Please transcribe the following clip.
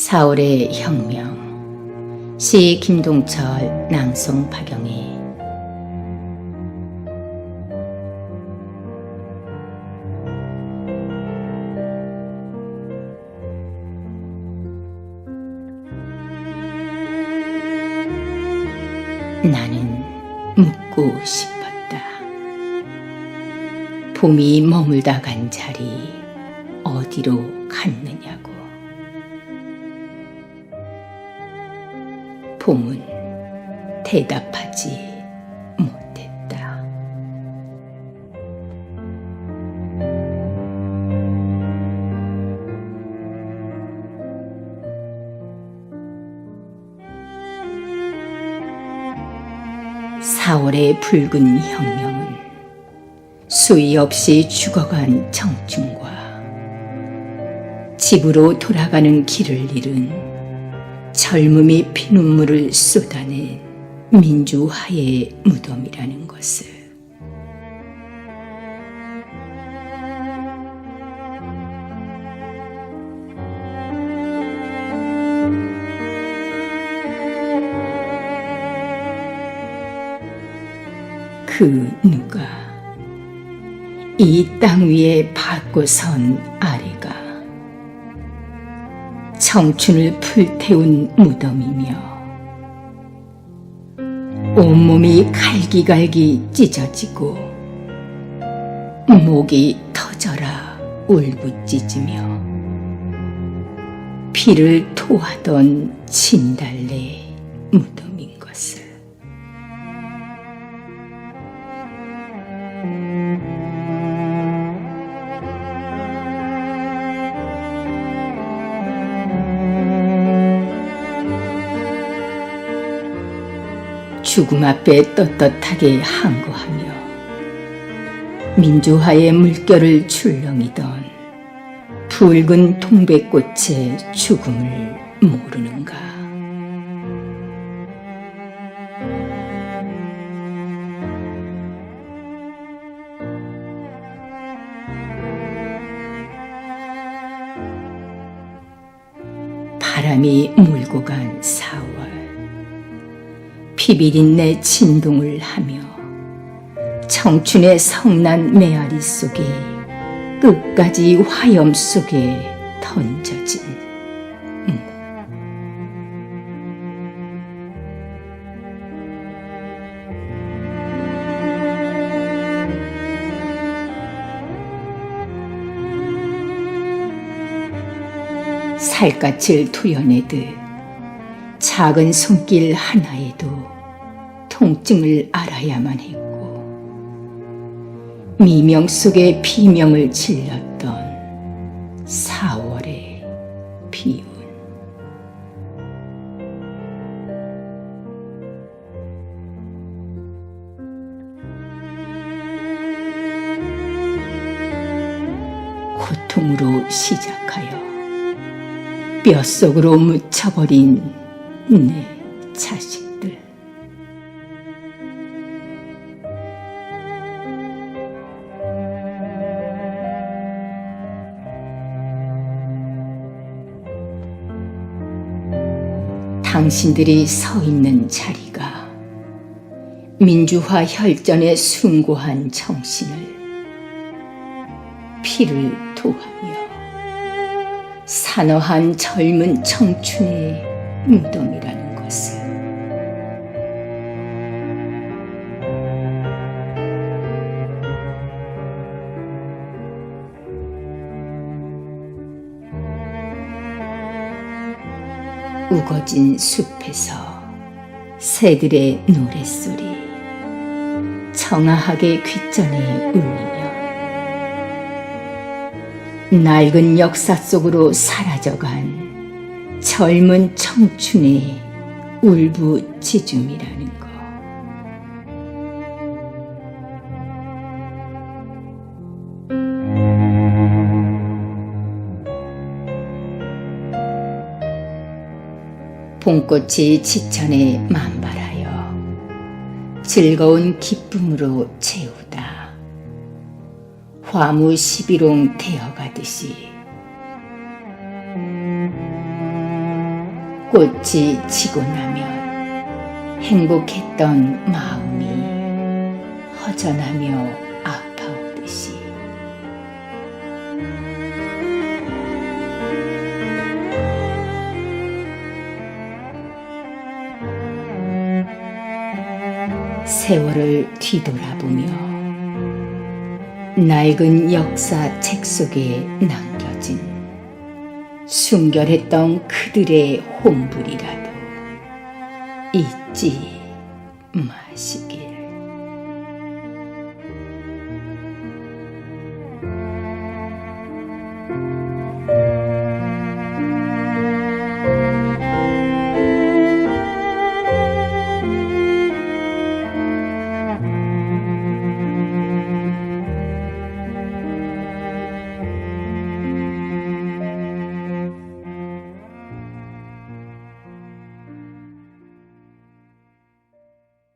4월의 혁명 시 김동철 낭송 박영희 나는 묻고 싶었다. 봄이 머물다 간 자리 어디로 갔느냐고. 봄은 대답하지 못했다. 사월의 붉은 혁명은 수위 없이 죽어간 청춘과 집으로 돌아가는 길을 잃은 젊음이 피눈물을 쏟아낸 민주화의 무덤이라는 것을. 그 누가 이 땅 위에 받고 선 아래가 청춘을 불태운 무덤이며 온몸이 갈기갈기 찢어지고 목이 터져라 울부짖으며 피를 토하던 진달래 무덤 죽음 앞에 떳떳하게 항거하며 민주화의 물결을 출렁이던 붉은 통백꽃의 죽음을 모르는가. 바람이 몰고 간 4월. 피비린내 진동을 하며 청춘의 성난 메아리 속에 끝까지 화염 속에 던져진 음. 살갗을 토여내듯 작은 손길 하나에도 통증을 알아야만 했고 미명 속에 비명을 질렀던 4월의 비운. 고통으로 시작하여 뼛속으로 묻혀버린 내 자식 당신들이 서 있는 자리가 민주화 혈전에 숭고한 정신을 피를 토하며 산어한 젊은 청춘의 무덤이라는 것을 우거진 숲에서 새들의 노랫소리 청아하게 귓전에 울리며 낡은 역사 속으로 사라져간 젊은 청춘의 울부짖음이라는 봄꽃이 지천에 만발하여 즐거운 기쁨으로 채우다. 화무 시비롱 되어가듯이 꽃이 지고 나면 행복했던 마음이 허전하며 세월을 뒤돌아보며 낡은 역사 책 속에 남겨진 순결했던 그들의 혼불이라도 잊지 마시길.